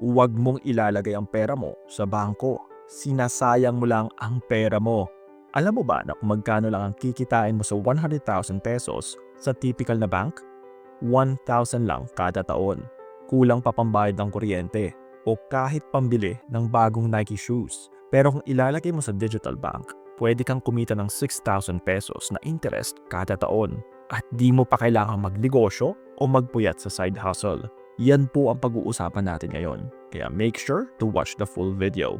huwag mong ilalagay ang pera mo sa bangko. Sinasayang mo lang ang pera mo. Alam mo ba na kung magkano lang ang kikitain mo sa 100,000 pesos sa typical na bank? 1,000 lang kada taon. Kulang pa pambayad ng kuryente o kahit pambili ng bagong Nike shoes. Pero kung ilalagay mo sa digital bank, pwede kang kumita ng 6,000 pesos na interest kada taon at di mo pa kailangang magnegosyo o magpuyat sa side hustle. Yan po ang pag-uusapan natin ngayon. Kaya make sure to watch the full video.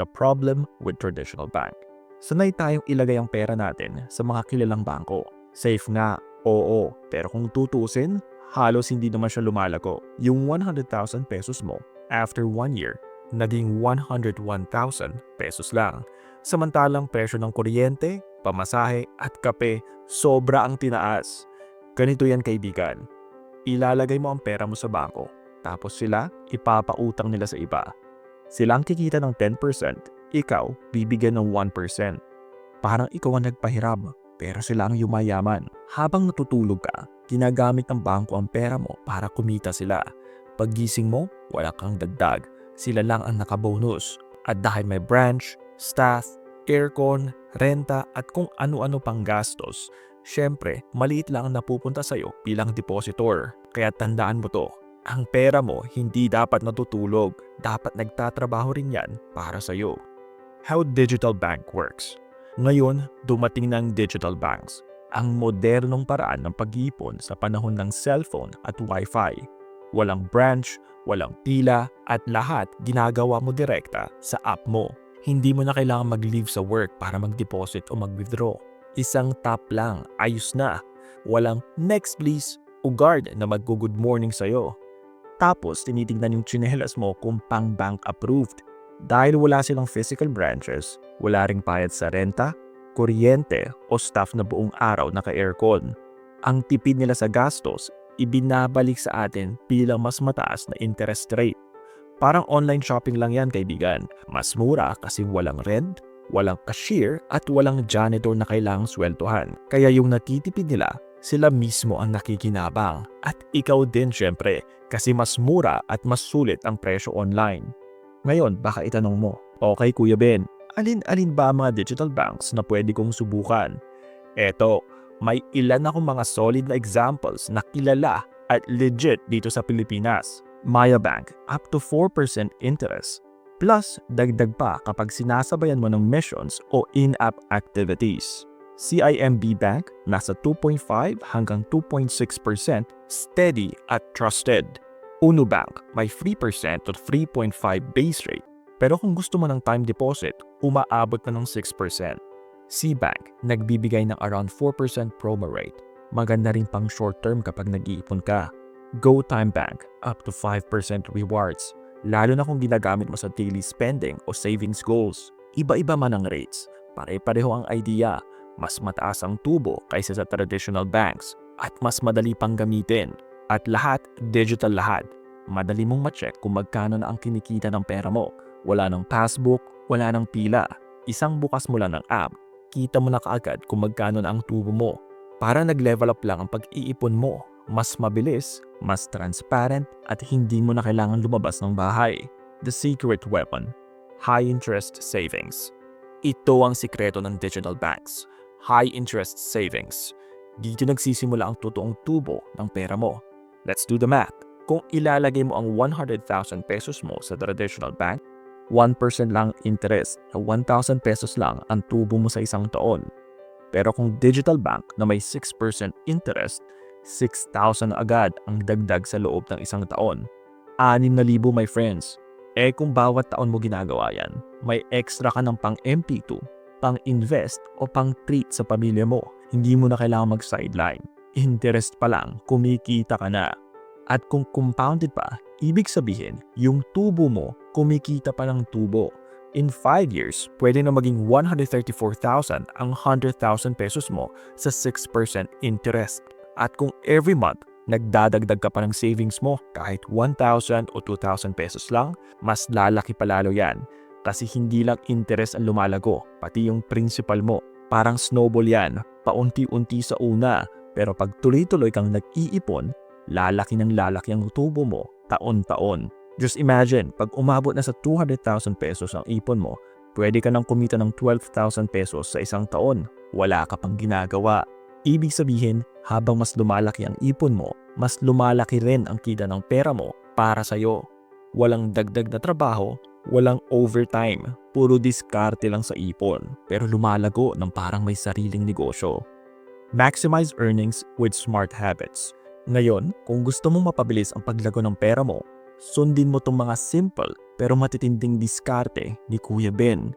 The problem with traditional bank. Sanay tayong ilagay ang pera natin sa mga kilalang bangko. Safe nga, oo. Pero kung tutusin, halos hindi naman siya lumalago. Yung 100,000 pesos mo, after one year, naging 101,000 pesos lang. Samantalang presyo ng kuryente, pamasahe at kape sobra ang tinaas. Ganito yan kaibigan. Ilalagay mo ang pera mo sa bangko, tapos sila ipapautang nila sa iba. Sila ang kikita ng 10%, ikaw bibigyan ng 1%. Parang ikaw ang nagpahiram, pero sila ang yumayaman. Habang natutulog ka, ginagamit ng bangko ang pera mo para kumita sila. Paggising mo, wala kang dagdag. Sila lang ang nakabonus. At dahil may branch, staff, aircon, renta at kung ano-ano pang gastos, syempre maliit lang ang napupunta sa'yo bilang depositor. Kaya tandaan mo to, ang pera mo hindi dapat natutulog, dapat nagtatrabaho rin yan para sa'yo. How digital bank works Ngayon, dumating ng digital banks, ang modernong paraan ng pag-iipon sa panahon ng cellphone at wifi. Walang branch, walang pila, at lahat ginagawa mo direkta sa app mo. Hindi mo na kailangan mag-leave sa work para mag-deposit o mag-withdraw. Isang tap lang, ayos na. Walang next please o guard na mag-good morning sa'yo. Tapos tinitignan yung chinelas mo kung pang bank approved. Dahil wala silang physical branches, wala ring bayad sa renta, kuryente o staff na buong araw naka-aircon. Ang tipid nila sa gastos, ibinabalik sa atin bilang mas mataas na interest rate. Parang online shopping lang yan kaibigan. Mas mura kasi walang rent, walang cashier at walang janitor na kailangang sweldohan. Kaya yung natitipid nila, sila mismo ang nakikinabang. At ikaw din syempre kasi mas mura at mas sulit ang presyo online. Ngayon, baka itanong mo, okay Kuya Ben, alin-alin ba ang mga digital banks na pwede kong subukan? Eto, may ilan akong mga solid na examples na kilala at legit dito sa Pilipinas. Maya Bank, up to 4% interest. Plus, dagdag pa kapag sinasabayan mo ng missions o in-app activities. CIMB Bank, nasa 2.5 hanggang 2.6% steady at trusted. Uno Bank, may 3% to 3.5 base rate. Pero kung gusto mo ng time deposit, umaabot na ng 6%. C-Bank, nagbibigay ng around 4% promo rate. Maganda rin pang short term kapag nag-iipon ka. GoTime Bank, up to 5% rewards. Lalo na kung ginagamit mo sa daily spending o savings goals. Iba-iba man ang rates. Pare-pareho ang idea. Mas mataas ang tubo kaysa sa traditional banks at mas madali pang gamitin. At lahat, digital lahat. Madali mong ma-check kung magkano na ang kinikita ng pera mo. Wala ng passbook, wala ng pila. Isang bukas mo lang ng app, kita mo na kaagad kung magkano na ang tubo mo. Para nag-level up lang ang pag-iipon mo. Mas mabilis, mas transparent at hindi mo na kailangan lumabas ng bahay. The secret weapon, high interest savings. Ito ang sikreto ng digital banks. High interest savings. Dito nagsisimula ang totoong tubo ng pera mo. Let's do the math. Kung ilalagay mo ang 100,000 pesos mo sa traditional bank, 1% lang interest na 1,000 pesos lang ang tubo mo sa isang taon. Pero kung digital bank na may 6% interest, 6,000 agad ang dagdag sa loob ng isang taon. 6,000 my friends. Eh kung bawat taon mo ginagawa yan, may extra ka ng pang MP2, pang invest o pang treat sa pamilya mo. Hindi mo na kailangan mag-sideline. Interest pa lang, kumikita ka na. At kung compounded pa, ibig sabihin, yung tubo mo, kumikita pa ng tubo. In 5 years, pwede na maging 134,000 ang 100,000 pesos mo sa 6% interest. At kung every month, nagdadagdag ka pa ng savings mo kahit 1,000 o 2,000 pesos lang, mas lalaki pa lalo yan. Kasi hindi lang interest ang lumalago, pati yung principal mo. Parang snowball yan, paunti-unti sa una. Pero pag tuloy-tuloy kang nag-iipon, lalaki ng lalaki ang tubo mo taon-taon. Just imagine, pag umabot na sa 200,000 pesos ang ipon mo, pwede ka nang kumita ng 12,000 pesos sa isang taon. Wala ka pang ginagawa. Ibig sabihin, habang mas lumalaki ang ipon mo, mas lumalaki rin ang kita ng pera mo para sa'yo. Walang dagdag na trabaho, walang overtime, puro diskarte lang sa ipon, pero lumalago ng parang may sariling negosyo. Maximize earnings with smart habits. Ngayon, kung gusto mong mapabilis ang paglago ng pera mo, sundin mo tong mga simple pero matitinding diskarte ni Kuya Ben.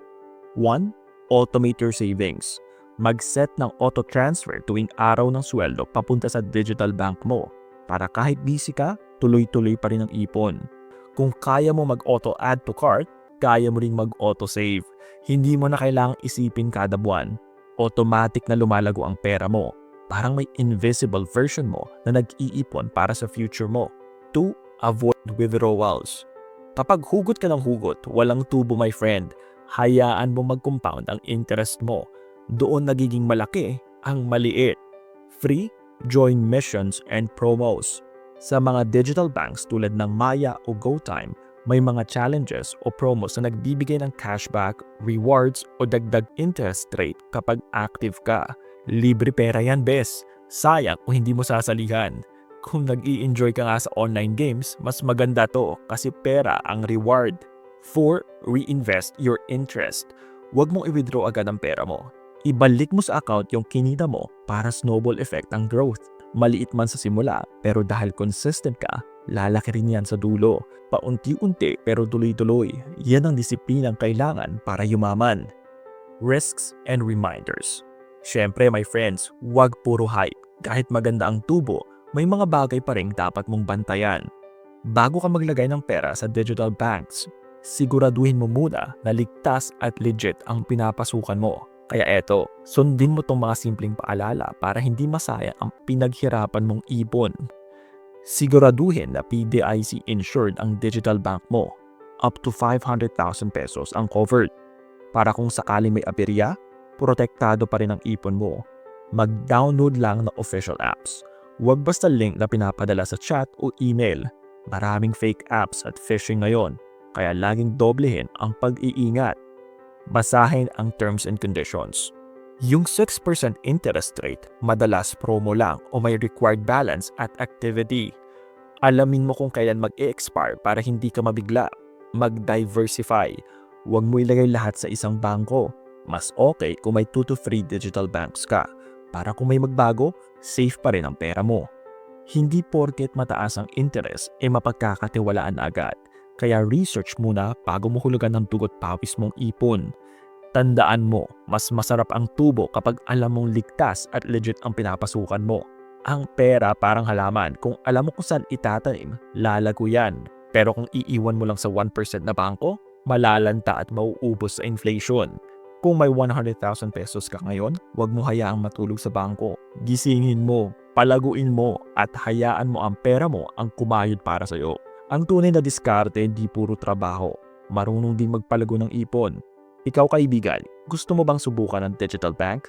1. Automate your savings. Mag-set ng auto-transfer tuwing araw ng sweldo papunta sa digital bank mo para kahit busy ka, tuloy-tuloy pa rin ang ipon. Kung kaya mo mag-auto-add to cart, kaya mo ring mag-auto-save. Hindi mo na kailangang isipin kada buwan. Automatic na lumalago ang pera mo. Parang may invisible version mo na nag-iipon para sa future mo. 2. Avoid withdrawals. Kapag hugot ka ng hugot, walang tubo my friend. Hayaan mo mag-compound ang interest mo. Doon nagiging malaki ang maliit. Free, join missions and promos. Sa mga digital banks tulad ng Maya o GoTime, may mga challenges o promos na nagbibigay ng cashback, rewards o dagdag interest rate kapag active ka. Libre pera yan, bes. Sayang kung hindi mo sasalihan. Kung nag enjoy ka nga sa online games, mas maganda to kasi pera ang reward. 4. Reinvest your interest. Huwag mong i-withdraw agad ang pera mo. Ibalik mo sa account yung kinita mo para snowball effect ang growth. Maliit man sa simula, pero dahil consistent ka, lalaki rin yan sa dulo. Paunti-unti pero tuloy-tuloy. Yan ang disiplinang kailangan para yumaman. Risks and reminders. Siyempre my friends, huwag puro hype. Kahit maganda ang tubo, may mga bagay pa rin dapat mong bantayan. Bago ka maglagay ng pera sa digital banks, siguraduhin mo muna na ligtas at legit ang pinapasukan mo. Kaya eto, sundin mo tong mga simpleng paalala para hindi masaya ang pinaghirapan mong ipon. Siguraduhin na PDIC insured ang digital bank mo. Up to 500,000 pesos ang covered. Para kung sakaling may aberya, protektado pa rin ang ipon mo. Mag-download lang ng official apps. Huwag basta link na pinapadala sa chat o email. Maraming fake apps at phishing ngayon, kaya laging doblehin ang pag-iingat. Basahin ang terms and conditions. Yung 6% interest rate, madalas promo lang o may required balance at activity. Alamin mo kung kailan mag-expire para hindi ka mabigla. Mag-diversify. Huwag mo ilagay lahat sa isang bangko. Mas okay kung may 2 to 3 digital banks ka. Para kung may magbago, safe pa rin ang pera mo. Hindi porket mataas ang interest e mapagkakatiwalaan agad. Kaya research muna bago mo hulugan ng dugot pawis mong ipon. Tandaan mo, mas masarap ang tubo kapag alam mong ligtas at legit ang pinapasukan mo. Ang pera parang halaman, kung alam mo kung saan itatanim, lalago yan. Pero kung iiwan mo lang sa 1% na bangko, malalanta at mauubos sa inflation. Kung may 100,000 pesos ka ngayon, huwag mo hayaang matulog sa bangko. Gisingin mo, palaguin mo, at hayaan mo ang pera mo ang kumayod para sa'yo. Ang tunay na diskarte hindi puro trabaho. Marunong din magpalago ng ipon. Ikaw kaibigan, gusto mo bang subukan ng digital bank?